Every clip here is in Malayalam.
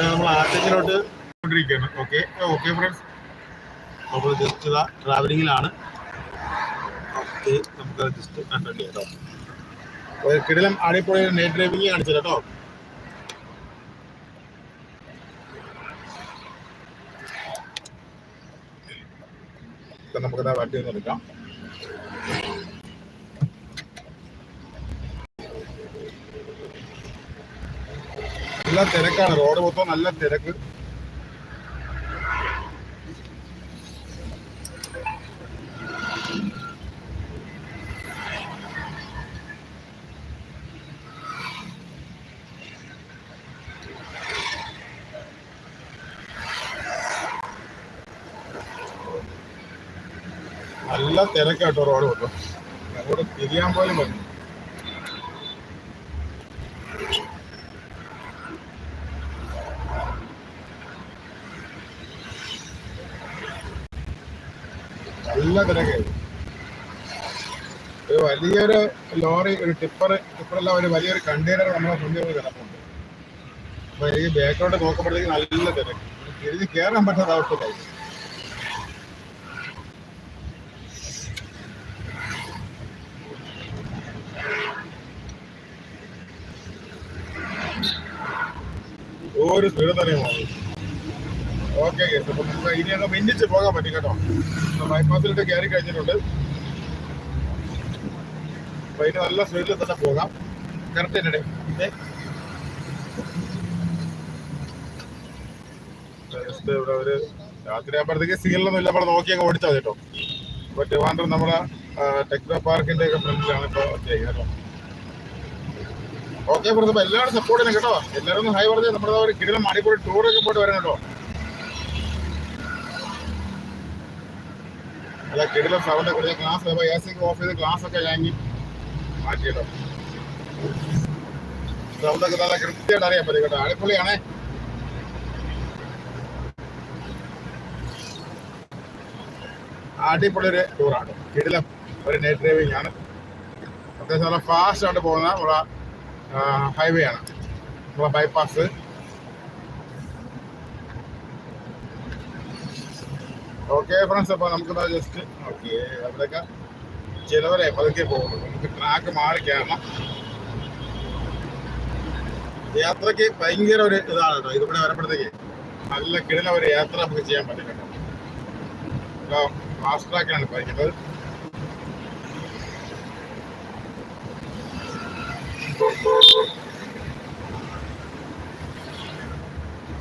നമ്മൾ ആറ്റിലോട്ട് കൊണ്ടിരിക്കുകയാണ്. ഓക്കെ ഓക്കെ ഫ്രണ്ട്സ് നമ്മൾ ജസ്റ്റ് ഇതാ ട്രാവലിങ്ങിലാണ് ഓക്കെ നമുക്ക് ജസ്റ്റ് കണ്ടു കേട്ടോ കിടലം അടിപൊളി നൈറ്റ് ഡ്രൈവിംഗ് കാണിച്ചു കേട്ടോ. നമുക്ക് വണ്ടി ഒന്ന് എടുക്കാം. നല്ല തിരക്കാണ്. റോഡ് മൊത്തം നല്ല തിരക്ക്. നല്ല തിരക്കാട്ടോ റോഡ് മൊത്തം. അങ്ങോട്ട് തിരിയാൻ പോലും പറ്റും നല്ല തിരക്കായിരുന്നു ഒരു വലിയൊരു ലോറി ഒരു ടിപ്പർ ടിപ്പറല്ല ഒരു വലിയൊരു കണ്ടെയ്നർ നമ്മളെ മുന്നിൽ കിടപ്പുണ്ട്. അപ്പൊ എനിക്ക് ബാക്കിലോട്ട് നോക്കുമ്പോഴത്തേക്ക് നല്ല തിരക്ക്. തിരിഞ്ഞ് കയറാൻ പറ്റാത്ത അവസ്ഥയായി ഒരു സ്പീഡ് ഓക്കെ അപ്പൊ നമുക്ക് ഇനി അങ്ങ് മിന്നിച്ച് പോകാൻ പറ്റും കേട്ടോ. ബൈപ്പാസിലോട്ട് കയറി കഴിഞ്ഞിട്ടുണ്ട്. ഇനി നല്ല സ്പീഡിൽ തന്നെ പോകാം. കറക്റ്റ് തന്നെ ജസ്റ്റ് ഇവിടെ ഒരു രാത്രി ആകുമ്പോഴത്തേക്ക് സീലൊന്നും ഇല്ല. നോക്കി അങ്ങ് ഓടിച്ചാൽ കേട്ടോ. അപ്പൊ ട്രിവാൻഡ്രം നമ്മുടെ ടെക്നോ പാർക്കിന്റെ ഒക്കെ ഫ്രണ്ടിലാണ് ഇപ്പൊ ഓക്കെ എല്ലാവരും സപ്പോർട്ട് ചെയ്യുന്നത് കേട്ടോ. എല്ലാവരും ഹൈ പറഞ്ഞ് നമ്മുടെ ഒരു കിടിലം മണിപ്പൂർ ടൂറൊക്കെ പോയിട്ട് വരണം കേട്ടോ. അല്ല കിടിലം സൗണ്ട് കുറച്ച് ക്ലാസ് എ സി ഓഫ് ചെയ്ത് ക്ലാസ് ഒക്കെ ലാങ്ങി മാറ്റിയല്ലോ സൗണ്ടൊക്കെ നല്ല കൃത്യമായിട്ട് അറിയാൻ പറ്റും കേട്ടോ. അടിപൊളിയാണേ. അടിപൊളി ഒരു ടൂറാണ് കിടിലം ഒരു നൈറ്റ് ഡ്രൈവിംഗ് ആണ് അത്യാവശ്യം നല്ല ഫാസ്റ്റ് ആയിട്ട് പോകുന്ന ഉള്ള ഹൈവേ ആണ്. ഉള്ള ബൈപ്പാസ് ഓക്കെ ഫ്രണ്ട്സ് അപ്പോൾ നമുക്ക് ജസ്റ്റ് ഓക്കെ അവിടെയൊക്കെ ചിലവരെ പതുക്കെ പോകുള്ളൂ നമുക്ക് ട്രാക്ക് മാറി കയറണം യാത്രയ്ക്ക് ഭയങ്കര ഒരു ഇതാണ് കേട്ടോ. ഇതിവിടെ വരുമ്പോഴത്തേക്ക് നല്ല കിടല ഒരു യാത്ര നമുക്ക് ചെയ്യാൻ പറ്റും കേട്ടോ ഫാസ്റ്റ് ട്രാക്കിലാണ് പഠിക്കുന്നത്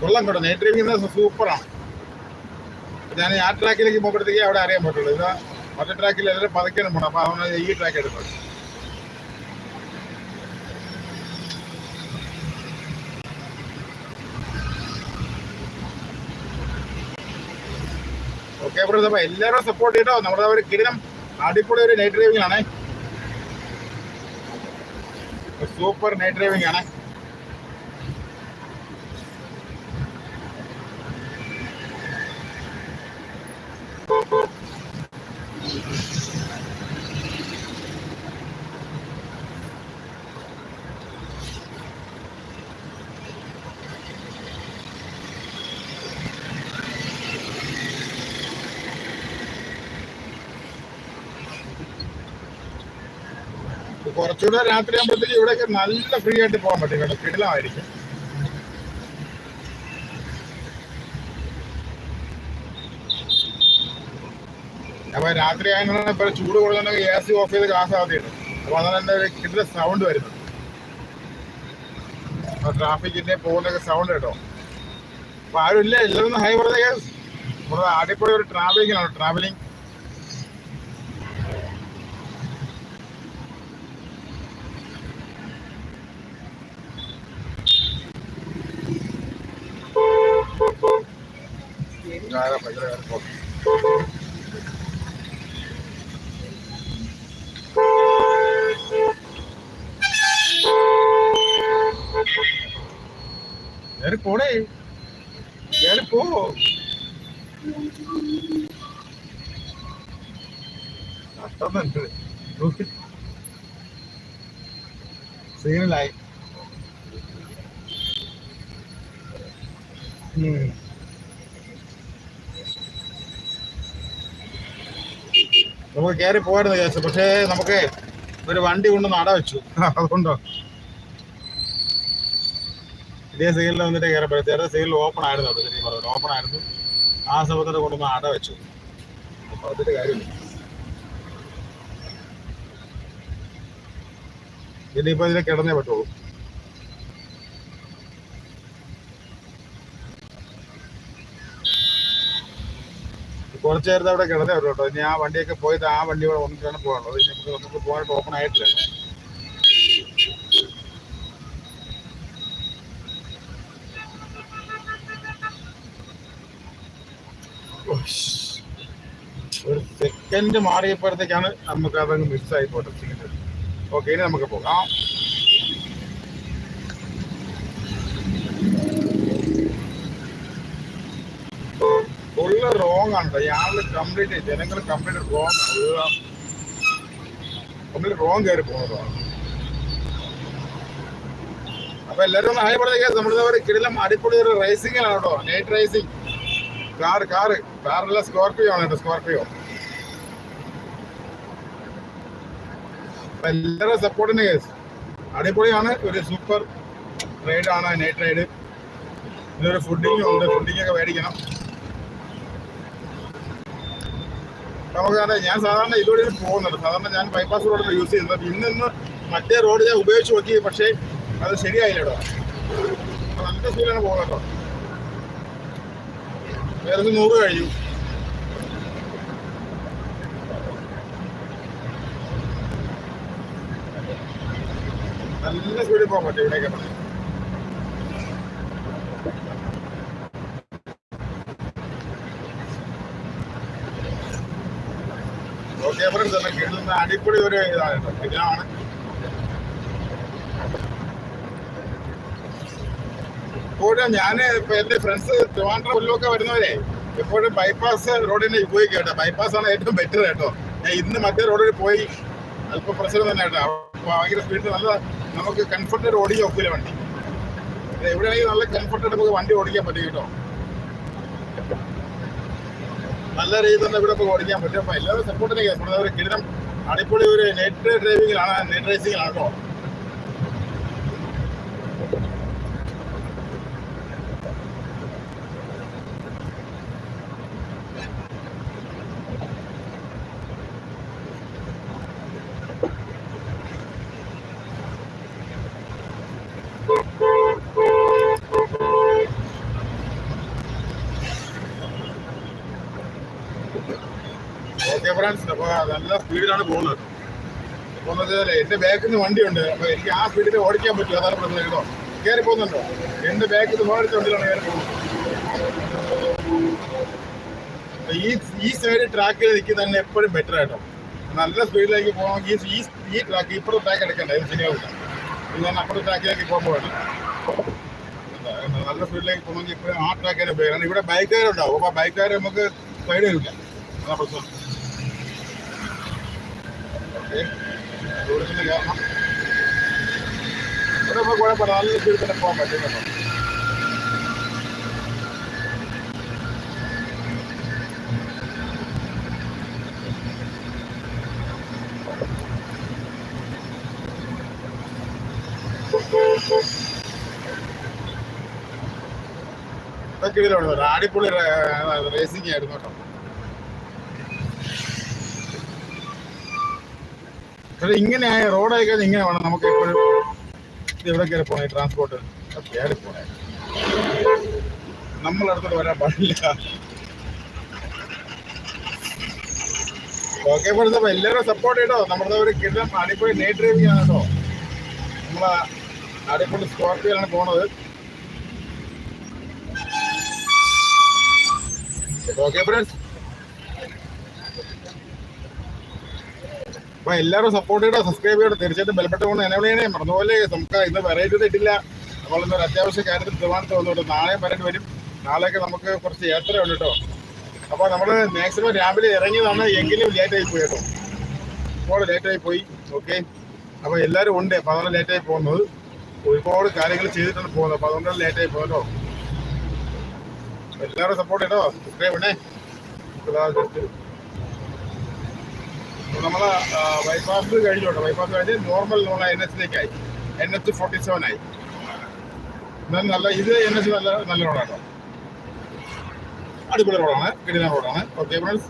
കൊള്ളം കേട്ടോ. നൈറ്റ് സൂപ്പറാണ് ഞാൻ ആ ട്രാക്കിലേക്ക് പോകുമ്പോഴത്തേക്ക് അവിടെ അറിയാൻ പറ്റുള്ളൂ. ഇത് മറ്റേ ട്രാക്കിൽ എല്ലാവരും പതുക്കണം പോണം അപ്പൊ അവന ഈ ട്രാക്ക് എടുക്കണം ഓക്കെ ബ്രദർ അപ്പൊ എല്ലാവരും സപ്പോർട്ട് ചെയ്തോ? നമ്മുടെ ഒരു കിരണം അടിപൊളി ഒരു നൈറ്റ് ഡ്രൈവിംഗ് ആണേ. സൂപ്പർ നൈറ്റ് ഡ്രൈവിംഗ് ആണ്. കുറച്ചുകൂടെ രാത്രി ആകുമ്പോഴത്തേക്ക് ഇവിടെയൊക്കെ നല്ല ഫ്രീ ആയിട്ട് പോകാൻ പറ്റും കേട്ടോ. കിടിലമായിരിക്കും. അപ്പൊ രാത്രി ആയതുകൊണ്ട് ഇപ്പൊ ചൂട് കൂടുതലുണ്ടെങ്കിൽ എ സി ഓഫ് ചെയ്ത് ഗ്ലാസ് ആദ്യമുണ്ട് അപ്പൊ അതാണ് എന്റെ ഒരു കിടില സൗണ്ട് വരുന്നത്. ട്രാഫിക്കിന്റെ പോകുന്നൊക്കെ സൗണ്ട് കേട്ടോ. അപ്പൊ ആരും ഇല്ല എല്ലാവരും ഹൈ പറഞ്ഞ അടിപൊളി ഒരു ട്രാവലിംഗിലാണ് ട്രാവലിംഗ് நெருப்போட. நெருப்போ. கஷ்டம்தான் சீரியல் ஆகி ம். നമുക്ക് കയറി പോകായിരുന്നു വിചാരിച്ചു പക്ഷേ നമുക്ക് ഒരു വണ്ടി കൊണ്ട് നട വെച്ചു. അതുകൊണ്ടോ? ഇതേ സീലിൽ വന്നിട്ട് കയറപ്പോഴേ ചെറിയ സീലിൽ ഓപ്പൺ ആയിരുന്നു അത് ശരി പറഞ്ഞു ഓപ്പൺ ആയിരുന്നു. ആ സമയത്തോടെ കൊണ്ടുവന്ന് അട വെച്ചു. അതിന്റെ കാര്യമില്ല. ഇനിയിപ്പോ ഇതിനെ കിടന്നേ പറ്റുള്ളൂ. കുറച്ച് നേരത്തെ അവിടെ കിടന്നേ വരും കേട്ടോ. ഇനി ആ വണ്ടിയൊക്കെ പോയിട്ട് ആ വണ്ടി കൂടെ വന്നിട്ടാണ് പോകാനുള്ളത്. ഇനി നമുക്ക് നമുക്ക് പോകാനായിട്ട് ഓപ്പൺ ആയിട്ടില്ല. ഒരു സെക്കൻഡ് മാറിയപ്പോഴത്തേക്കാണ് നമുക്ക് അതങ്ങ് മിസ്സായി പോട്ടെ. ഓക്കെ ഇനി നമുക്ക് പോകാം. റോങ് ആണ്. ഇയാൾ കംപ്ലീറ്റ് ജനങ്ങൾ കംപ്ലീറ്റ് റോങ് ആണ് കംപ്ലീറ്റ് റോങ് കയറി പോകുന്നതാണ് അപ്പൊ എല്ലാരും ഒന്ന് ആയപ്പോഴത്തേക്ക് നമ്മുടെ ഒരു കിടിലം അടിപൊളി ഒരു റേസിംഗിലാണ് കേട്ടോ. നൈറ്റ് റേസിംഗ് കാർ കാറ് കാറല്ല സ്കോർപിയോ ആണ് കേട്ടോ സ്കോർപിയോ എല്ലാരും സപ്പോർട്ടിന് കേസ്. അടിപൊളിയാണ്. ഒരു സൂപ്പർ റൈഡാണ് നൈറ്റ് റൈഡ് ഇതൊരു ഫുഡിങ് ഉണ്ട്. ഫുഡിങ് ഒക്കെ മേടിക്കണം. നമുക്ക് അറിയാം ഞാൻ സാധാരണ ഇതുവഴി പോകുന്നുണ്ട്. സാധാരണ ഞാൻ ബൈപ്പാസ് റോഡ് യൂസ് ചെയ്യുന്നത്. ഇന്ന് ഇന്ന് മറ്റേ റോഡ് ഞാൻ ഉപയോഗിച്ച് നോക്കി പക്ഷേ അത് ശരിയായില്ല നല്ല സ്പീഡിലാണ് പോകുന്നത് ഏകദേശം നൂറ് കഴിഞ്ഞു. നല്ല സ്പീഡിൽ പോകാൻ പറ്റും ഇവിടെയൊക്കെ ഫ്രണ്ട്സ് കേൾക്കുന്ന അടിപൊളി ഒരു ഇതാണ്. എപ്പോഴും ഞാൻ ഇപ്പൊ എന്റെ ഫ്രണ്ട്സ് ട്രിവാൻഡ്രം കൊല്ലമൊക്കെ വരുന്നവരെ എപ്പോഴും ബൈപ്പാസ് റോഡിനെ ഉപയോഗിക്കുക കേട്ടോ ബൈപ്പാസ് ആണ് ഏറ്റവും ബെറ്റർ കേട്ടോ ഞാൻ ഇന്ന് മറ്റേ റോഡിൽ പോയി അല്പം പ്രശ്നം തന്നെ കേട്ടോ ഭയങ്കര സ്പീഡിൽ നല്ല നമുക്ക് കംഫർട്ടഡ് ഓടിക്കാൻ ഒക്കില്ല വണ്ടി. എവിടെയാണെങ്കിൽ നല്ല കംഫർട്ടഡ് നമുക്ക് വണ്ടി ഓടിക്കാൻ പറ്റും കേട്ടോ. നല്ല രീതിയിൽ തന്നെ ഇവിടെ ഇപ്പോൾ ഓടിക്കാൻ പറ്റും. അപ്പൊ എല്ലാവരും സപ്പോർട്ടിന് കേസ് ഒരു കിടിലം അടിപൊളി ഒരു നെറ്റ് ഡ്രൈവിംഗിലാണ് നെറ്റ് റേസിംഗിലാണോ ഓക്കെ. ഫ്രണ്ട്സ് അപ്പോൾ നല്ല സ്പീഡിലാണ് പോകുന്നത്. അപ്പോൾ എന്ന് വെച്ചാൽ എന്റെ ബാക്കിൽ നിന്ന് വണ്ടിയുണ്ട്. അപ്പോൾ എനിക്ക് ആ സ്പീഡിൽ ഓടിക്കാൻ പറ്റും അതാണ് പ്രശ്നം. കയറി പോകുന്നുണ്ടോ? എന്റെ ബാക്കിൽ നിന്ന് ഓടിച്ച വണ്ടിയിലാണ് കയറി പോകുന്നത്. ഈ ഈ സൈഡ് ട്രാക്കിൽ നിൽക്കുന്ന തന്നെ എപ്പോഴും ബെറ്റർ ആയിട്ടോ നല്ല സ്പീഡിലേക്ക് പോകണമെങ്കിൽ ഈ ഈ ട്രാക്ക് ഇപ്പോഴത്തെ ട്രാക്ക് എടുക്കണ്ട. ഇത് ശരിയാവില്ല. ഞാൻ അപ്പുറത്തെ ട്രാക്കിലേക്ക് പോകുമ്പോഴാണ് നല്ല സ്പീഡിലേക്ക് പോകണമെങ്കിൽ ഇപ്പോഴും ആ ട്രാക്കിനെ പേരാണ് ഇവിടെ ബൈക്കുകാരുണ്ടാവും അപ്പൊ ബൈക്കുകാർ നമുക്ക് സൈഡ് വരില്ല. അതാ പ്രശ്നം ഓക്കെ. ദൂരത്തിന് കയറണം ഇവിടെ നമുക്ക് കുഴപ്പമില്ല നല്ല സ്പീഡിൽ തന്നെ പോകാൻ പറ്റും കേട്ടോ. ഇതൊക്കെ ഇതിലാണ് ഒരു അടിപൊളി റേസിംഗ് ആയിരുന്നു കേട്ടോ. ഇങ്ങനെ ആയ റോഡായി കഴിഞ്ഞാൽ ഇങ്ങനെ വേണം നമുക്ക് എപ്പോഴും ഇവിടെ കയറി പോണേ ട്രാൻസ്പോർട്ട് കയറി പോണേ. നമ്മളടുത്തോട്ട് വരാൻ പാടില്ല. ഓക്കെ പറഞ്ഞപ്പോ എല്ലാവരും സപ്പോർട്ട് ചെയ്തോ? നമ്മുടെ ഒരു കിടം അടിപൊളി നൈറ്റ് ഡ്രൈവിംഗ് ആണ് കേട്ടോ. നമ്മളെ അടിപൊളി സ്കോർപ്പിയോയിലാണ് പോണത്. ഓക്കെ ഫ്രണ്ട്സ് അപ്പൊ എല്ലാവരും സപ്പോർട്ട് ചെയ്യണം സബ്സ്ക്രൈബ് ചെയ്യണം. തീർച്ചയായിട്ടും ബെൽബട്ട കൊണ്ട് എന്നെ ചെയ്യണേ മറന്നുപോലെ നമുക്ക് ഇന്ന് വെറൈറ്റി തെറ്റില്ല നമ്മൾ ഇന്നൊരു അത്യാവശ്യ കാര്യത്തിൽ തീരുമാനത്തിൽ വന്നോട്ട് നാളെയും വരേണ്ടി വരും. നാളെയൊക്കെ നമുക്ക് കുറച്ച് യാത്ര ഉണ്ട് കേട്ടോ. അപ്പൊ നമ്മൾ മാക്സിമം രാവിലെ ഇറങ്ങിയതാണ്. എങ്കിലും ലേറ്റ് ആയി പോയി കേട്ടോ. ലേറ്റ് ആയി പോയി. ഓക്കെ അപ്പൊ എല്ലാവരും ഉണ്ട്. അപ്പൊ അതാണ് ലേറ്റ് ആയി പോകുന്നത്. ഒരുപാട് കാര്യങ്ങൾ ചെയ്തിട്ടാണ് പോകുന്നത്. അപ്പൊ അതുകൊണ്ടാണ് ആയി പോകുന്നത് എല്ലാവരും സപ്പോർട്ട് ചെയ്യട്ടോ. സബ്സ്ക്രൈബ് ചെയ്യണേ. നമ്മൾ ബൈപ്പാസ് കഴിഞ്ഞോട്ടെ ബൈപ്പാസ് കഴിഞ്ഞ് നോർമൽ നമ്മളെ എൻ എച്ചിലേക്കായി എൻ എച്ച് ഫോർട്ടി സെവൻ ആയി. എന്നാലും നല്ല ഇത് എൻ എച്ച് നല്ല നല്ല റോഡാണ് അടിപൊളി റോഡാണ് കിടിലൻ റോഡാണ് ഓക്കെ ഫ്രണ്ട്സ്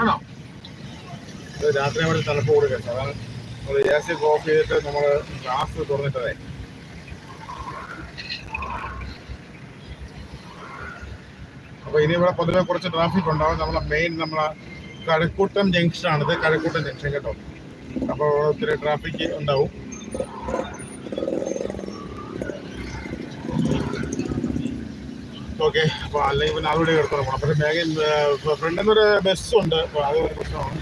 ആണോ? രാത്രി അവിടെ തണുപ്പ് കൊടുക്കട്ടെ അതാണ് നമ്മൾ ഏസി ഓഫ് ചെയ്തിട്ട് നമ്മൾ ഗ്ലാസ് തുറന്നിട്ടതേ. അപ്പൊ ഇനി ഇവിടെ പൊതുവെ കുറച്ച് ട്രാഫിക് ഉണ്ടാവും. നമ്മളെ മെയിൻ നമ്മളെ കഴക്കൂട്ടം ജംഗ്ഷൻ ആണിത് കഴക്കൂട്ടം ജംഗ്ഷൻ കേട്ടോ. അപ്പോൾ ഒത്തിരി ട്രാഫിക് ഉണ്ടാവും. ഓക്കെ അപ്പോൾ അല്ലെങ്കിൽ പിന്നെ അവിടെ കിടത്തോളം പോകണം പക്ഷെ വേഗം ഫ്രണ്ടിൽ നിന്നൊരു ബസ്സുണ്ട്. അപ്പൊ അത് ഒരു പ്രശ്നമാണ്.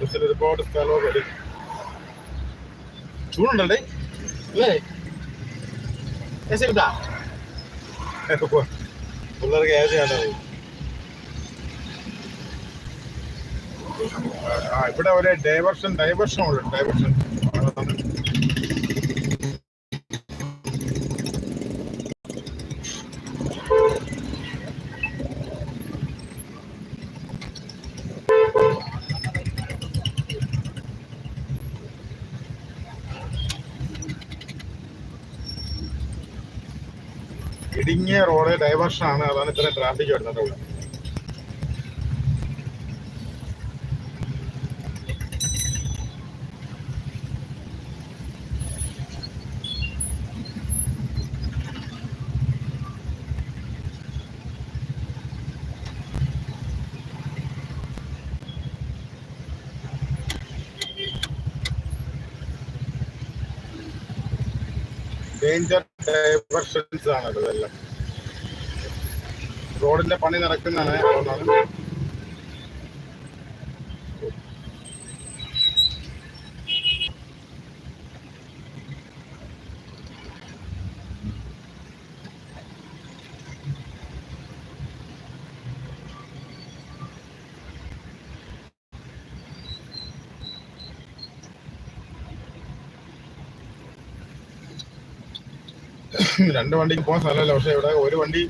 ബസ്സിൽ ഒരുപാട് സ്ഥലമൊക്കെ വരും ചൂടുണ്ടല്ലേ? അല്ലേ? പിള്ളേർക്ക് വേണ്ടത് ഇവിടെ ഒരു ഡൈവേർഷൻ ഡൈവേർഷൻ ഉണ്ട് ഡൈവർഷൻ ഇടുങ്ങിയ റോഡ് ഡൈവേർഷൻ ആണ് അതാണ് ഇത്രയും ട്രാഫിക് വരുന്നത്. ഡേഞ്ചർ ഡൈവർഷൻസ് ആണ് ഇതെല്ലാം. റോഡിന്റെ പണി നടക്കുന്നതാണ്. രണ്ട് വണ്ടിക്ക് പോകുന്ന സ്ഥലമല്ല പക്ഷെ ഇവിടെ ഒരു വണ്ടി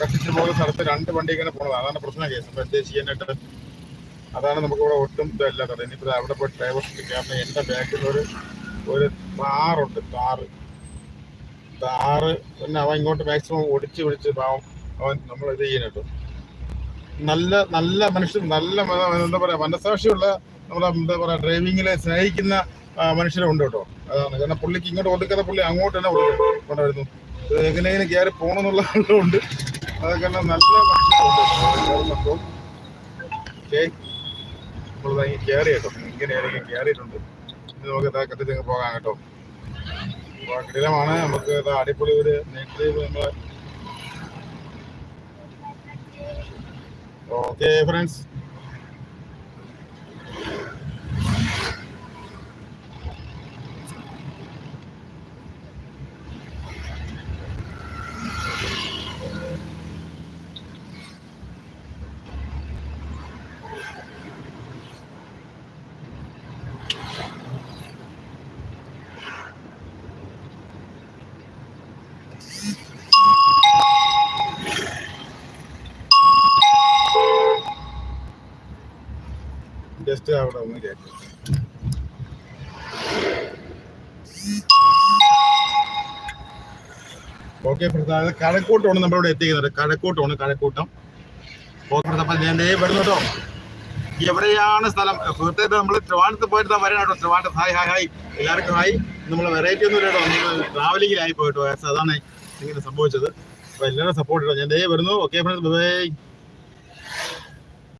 കത്തിച്ച് പോകുന്ന സ്ഥലത്ത് രണ്ട് വണ്ടി ഇങ്ങനെ പോണത്. അതാണ് പ്രശ്നം കേസ്. അപ്പൊ എന്താ ചെയ്യാനായിട്ട്? അതാണ് നമുക്ക് ഇവിടെ ഒട്ടും ഇതല്ലാത്തത് ഇനിയിപ്പോ ദാ അവിടെ പോയി ഡ്രൈവർ കാരണം എന്റെ ബാക്കിൽ ഒരു ഒരു താറുണ്ട് താറ് താറ് പിന്നെ അവൻ ഇങ്ങോട്ട് മാക്സിമം ഒടിച്ച് പിടിച്ച് പാവം അവൻ നമ്മൾ ഇത് ചെയ്യാനായിട്ട്. നല്ല നല്ല മനുഷ്യൻ നല്ല എന്താ പറയാ മനസാക്ഷിയുള്ള നമ്മളെ എന്താ പറയാ ഡ്രൈവിങ്ങിലെ സ്നേഹിക്കുന്ന മനുഷ്യരുണ്ട് കേട്ടോ. അതാണ്. കാരണം പുള്ളിക്ക് ഇങ്ങോട്ട് ഒതുക്കാതെ പുള്ളി അങ്ങോട്ട് തന്നെ കൊണ്ടായിരുന്നു ഇത് എങ്ങനെയെങ്കിലും കയറി പോകണമെന്നുള്ള ആളുകളുണ്ട് അതൊക്കെ നല്ല മനുഷ്യരുണ്ട് ഓക്കെ. നമ്മൾ ഇങ്ങനെ കയറി കേട്ടോ. ഇങ്ങനെ ആയിരിക്കും കയറിയിട്ടുണ്ട് നമുക്ക് ഇതാ കത്തിച്ച് പോകാം കേട്ടോ. കഠിനമാണ് നമുക്ക് ഇതാ അടിപൊളി ഒരു നെഗറ്റീവ് നമ്മളെ ഓക്കെ ഫ്രണ്ട്സ് ജസ്റ്റ് അവിടെ ഒന്ന് കയറ്റി ഓക്കെ പ്രധാന കഴക്കൂട്ടമാണ് നമ്മളിവിടെ എത്തിക്കുന്നത്. കഴക്കൂട്ടമാണ് കഴക്കൂട്ടം. ഓക്കെ പ്രതാപ ഞാൻ വരുന്നു കേട്ടോ. എവിടെയാണ് സ്ഥലം? സുഹൃത്തേക്ക് നമ്മൾ ട്രിവാൻഡത്ത് പോയിട്ട് വരണം കേട്ടോ. ട്രിവാൻഡത്ത് ഹായ് ഹായ് ഹായ്. എല്ലാവർക്കും ഹായ്. നമ്മൾ വെറൈറ്റി ഒന്നും ഇല്ലട്ടോ നിങ്ങൾ ട്രാവലിംഗിലായി പോയിട്ടോ. അതാണ് ഇങ്ങനെ സംഭവിച്ചത്. അപ്പോൾ എല്ലാവരും സപ്പോർട്ട് കേട്ടോ ഞാൻ വരുന്നു ഓക്കെ ഫ്രണ്ട്സ് ബൈ